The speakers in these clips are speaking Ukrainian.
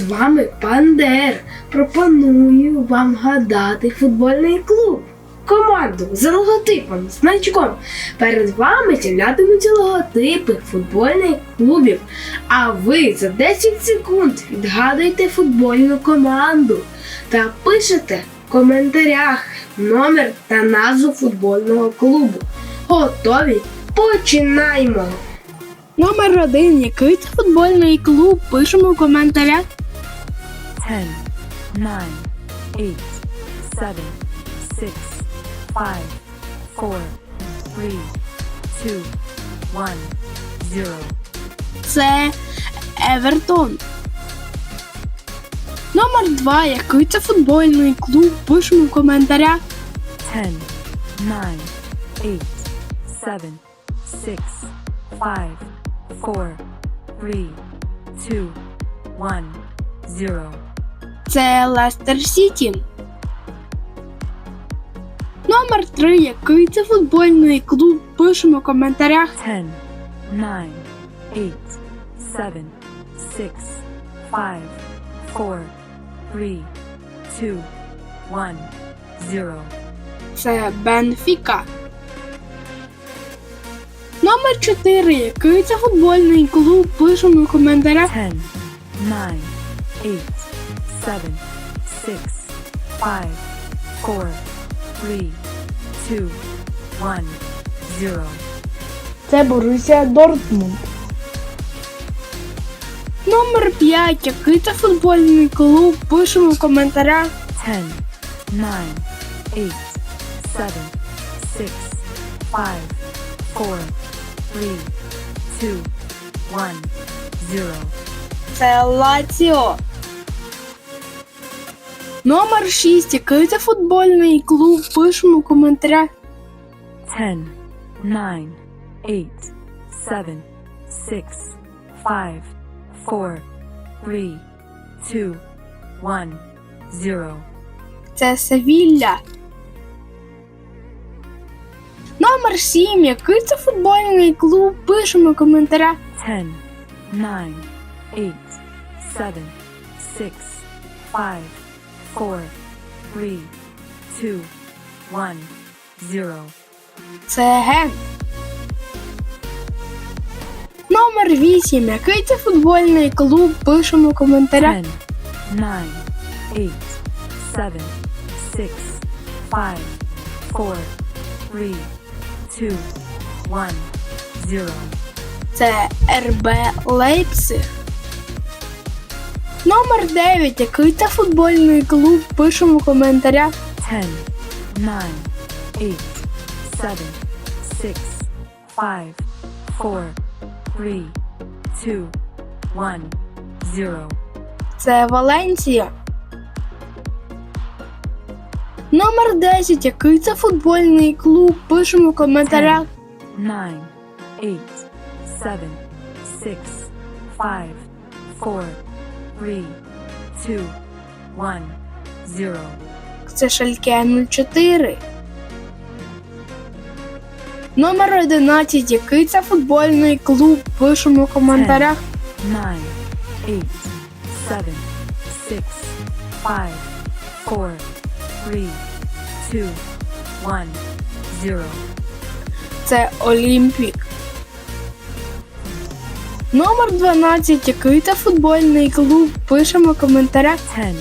З вами Пандер. Пропоную вам гадати футбольний клуб. Команду за логотипом, значком. Перед вами з'являтимуться логотипи футбольних клубів. А ви за 10 секунд відгадуєте футбольну команду та пишете в коментарях номер та назву футбольного клубу. Готові? Починаємо! Номер один. Який це футбольний клуб? Пишемо в коментарях. 10, 9, 8, 7, 6, 5, 4, 3, 2, 1, 0. Це Евертон. Номер два. Який це футбольний клуб? Пишемо в коментарях. 10, 9, 8, 7, 6, 5, 4, 3, 2, 1, 0. Це Лестер Сіті. Номер три. Який це футбольний клуб? Пишемо в коментарях. 10, 9, 8, 7, 6, 5, 4, 3, 2, 1, 0. Це Бенфіка. Номер 4. Який це футбольний клуб? Пишемо в коментарях. 10, 9, 8, 7, 6, 5, 4, 3, 2, 1, 0. Це Борусія Дортмунд. Номер 5. Який це футбольний клуб? Пишемо в коментарях. 10, 9, 8, 7, 6, 5, 4, 3, 2, 1, 0. Це Лаціо. Номер 6. Який це футбольний клуб? Пишемо в коментарях. 10, 9, 8, 7, 6, 5, 4, 3, 2, 1, 0. Це Севілля. Номер 7. Який це футбольний клуб? Пишемо в коментарях. 10, 9, 8, 7, 6, 5, 4, 3, 2, 1, 0. Це Ген. Номер 8. Який це футбольний клуб? Пишемо в коментарях. 10, 9, 8, 7, 6, 5, 4, 3, 2, 1, 0. Це РБ Лейпциг. Номер 9. Який це футбольний клуб? Пишемо в коментарях. 10, 9, 8, 7, 6, 5, 4, 3, 2, 1, 0. Це Валенсія. Номер 10. Який це футбольний клуб? Пишемо в коментарях. 9, 8, 7, 6, 5, 4, 3, 2, 1, 0. Це Шальке 04. Номер 11. Який це футбольний клуб? Пишемо в коментарях. 9, 8, 7, 6, 5, 4, 3, 2, 1, 0. Це Олімпік. Номер 12. Який це футбольний клуб? Пишемо в коментарях. 10,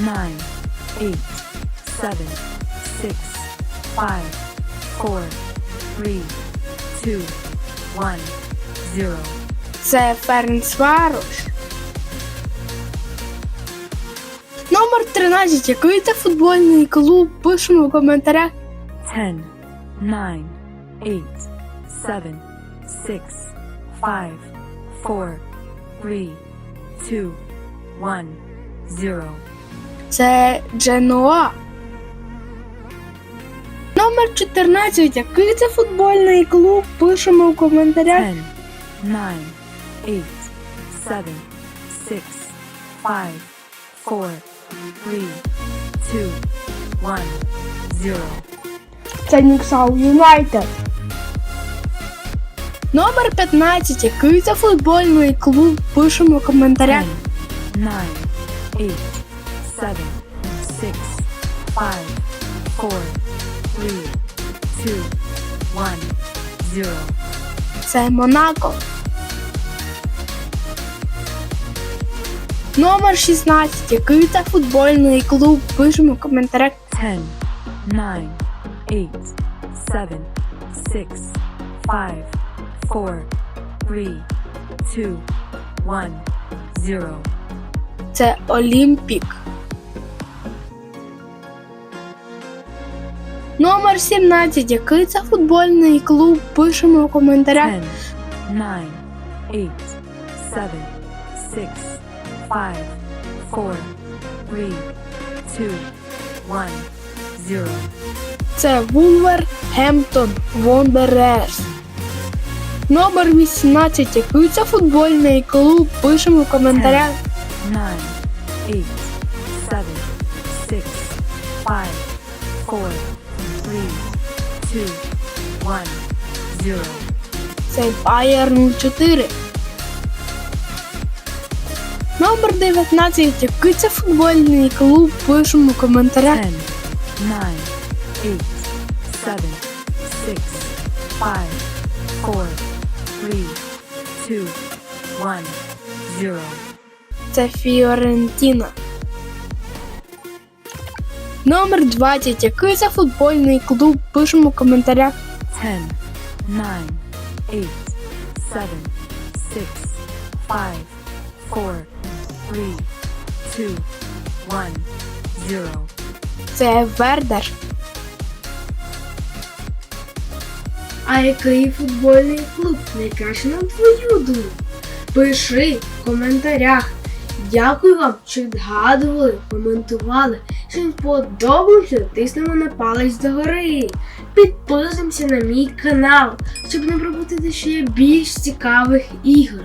9, 8, 7, 6, 5, 4, 3, 2, 1, 0. Це Ференцварош. Номер 13. Який це футбольний клуб? Пишемо в коментарях. 10, 9, 8, 7, 6, 5, 4, 3, 2, 1, 0. Це Дженуа. Номер 14. Який це футбольний клуб? Пишемо в коментарях. 10, 9, 8, 7, 6, 5, 4, 3, 2, 1, 0. Це Ніксал Юнайтед. Номер 15. Який це футбольний клуб? Пишемо в коментарях. 9, eight, seven, six, five, four, three, two, one, zero. Це Монако. Номер 16. Який це футбольний клуб? Пишемо в коментарях. Ten, nine, eight, seven, six, five, four, three, two, one, zero. Це Олімпік. Номер 17. Який це футбольний клуб? Пишемо в коментарях. Ten, nine, eight, seven, six, five, four, three, two, one, zero. Це Вулвергемптон Вондерерс. Номер 18. Який це футбольний клуб? Пишемо в коментарях. Nine, eight, seven, six, five, four, three, two, one, zero. Це Bayern 4. Номер 19. Який це футбольний клуб? Пишемо в коментарях. Ten, nine, eight, seven, six, five, four, three, two, one, zero. Це Фіорентіна. Номер 20. Який це футбольний клуб? Пишемо в коментарях. Ten, nine, eight, seven, six, five, four, three, two, one, zero. Це Вердер. А який футбольний клуб найкраще на твою думку? Пиши в коментарях. Дякую вам, що відгадували, коментували. Що їм подобається, тиснемо на палець догори. Підписуємося на мій канал, щоб не пропустити ще більш цікавих ігор.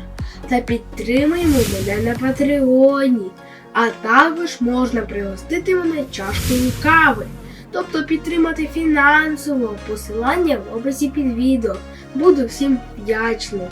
Та підтримуємо мене на Патреоні. А також можна пригостити мене чашкою кави. Тобто підтримати фінансово посилання в описі під відео. Буду всім вдячний.